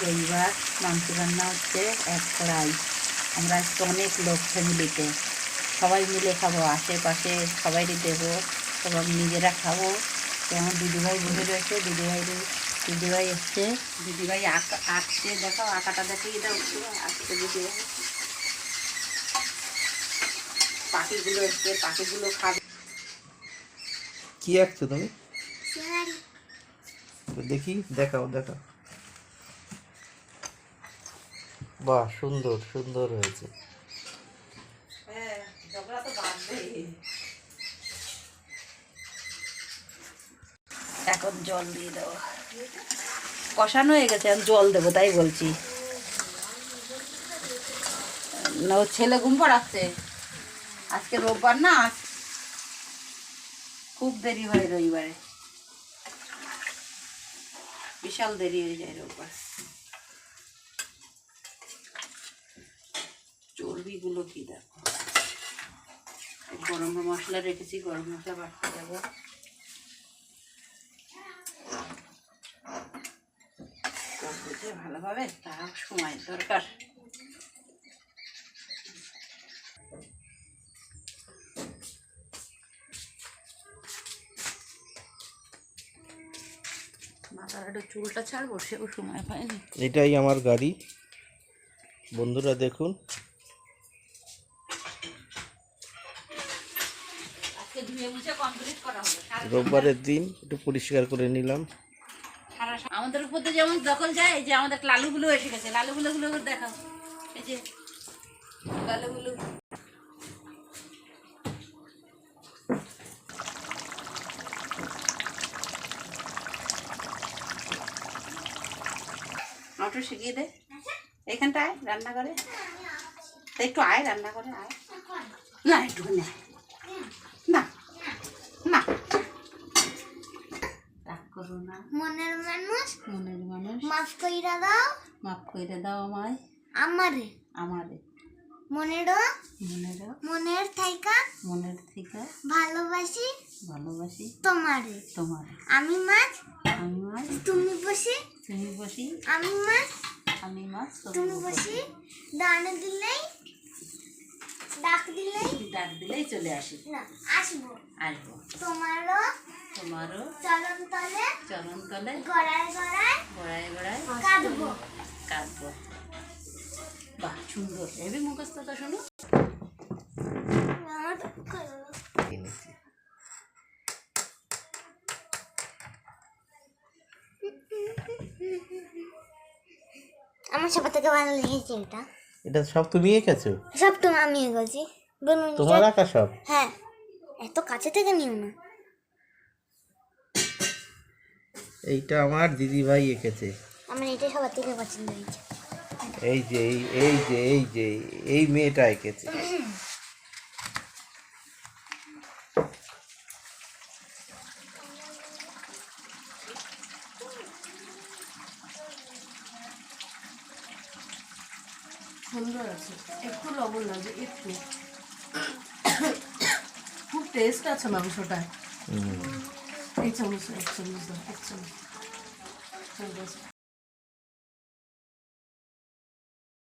রবিবার মাংস রান্না হচ্ছে এক কড়াই। আমরা আজকে অনেক লোক ফ্যামিলিতে। সবাই মিলে খাব আশেপাশে সবাইকে দেবো এবং নিজেরা খাব। তো আমার দিদিভাই বসে রয়েছে দিদিভাই দিদিভাই এসছে। দিদিভাই আঁকা আঁকছে দেখাও আঁকাটা দেখিয়ে দাও আঁকছে দিদিভাই। পাখিগুলো এসছে পাখিগুলো খাবে। কি আঁকছো তুমি? দেখি দেখাও দেখাও। বাহ, সুন্দর সুন্দর হয়েছে। হ্যাঁ এখন জল দিয়ে দেবো কষানো হয়ে গেছে এখন জল দেবো, তাই বলছি। না ও ছেলে ঘুম পড়াচ্ছে। আজকে রোববার না? খুব দেরি হয় রবিবারে। বিশাল দেরি হয়ে যায় রোববার। চর্বিগুলো কি দেখো? গরম মশলা রেখেছি, গরম মশলা বাড়তে করতে ভালোভাবে তাও সময় দরকার। মাথার একটু চুলটা ছাড়বো, সেও সময় পায়নি। এটাই আমার গাড়ি। বন্ধুরা দেখুন রোববারের দিন একটু পরিষ্কার করে নিলাম। আমাদের উপর তো যেমন দখল যায় এই যে আমাদের লালুগুলো এসে গেছে। লালুগুলো গুলো দেখাও। এই যে লালুগুলো। শিখিয়ে দে। আয় রান্না করে একটু আয় রান্না করে আয়। না একটু না না না রাগ করো না মনের মানুষ মনের মানুষ মাফ কইরা দাও। মাফ করে দাও আমায়। আমারে। আমারে। মনেরও। মনেরও। মনের থাইকা। মনের থেকে ভালোবাসি। ভালোবাসি। তোমারে। তোমার। আমি মাছ। আমি মাছ। তুমি বসি। তুমি বসি। আমি মাছ। আমি মাছ তুমি বসি। দানা দিলেই ডাক দিলেই। ডাক দিলেই চলে আসি। না আসব। আসব। তোমারও তোমারও। চরণ তলে চরণ তলে গড়ায় গোড়ায় গোড়ায় কাঁদবো কাঁদবো বাহ সুন্দর। হেবি মুখস্থটা শোনো। আমার সবার থেকে ভালো লেগেছে এটা। এটা সব তুমি এঁকেছো? সব তো আমি বলুন তোমার আঁকা সব? হ্যাঁ। এত কাছে থেকে নিও না। এইটা আমার দিদি ভাই এঁকেছে। আমার এটা সবার থেকে পছন্দ হয়েছে। এই যে এই এই যে এই যে এই মেয়েটা এঁকেছে। সুন্দর আছে। একটু লবণ একটু। খুব টেস্ট আছে মাংসটায় এই চামচ এক চামচ এক চামচ।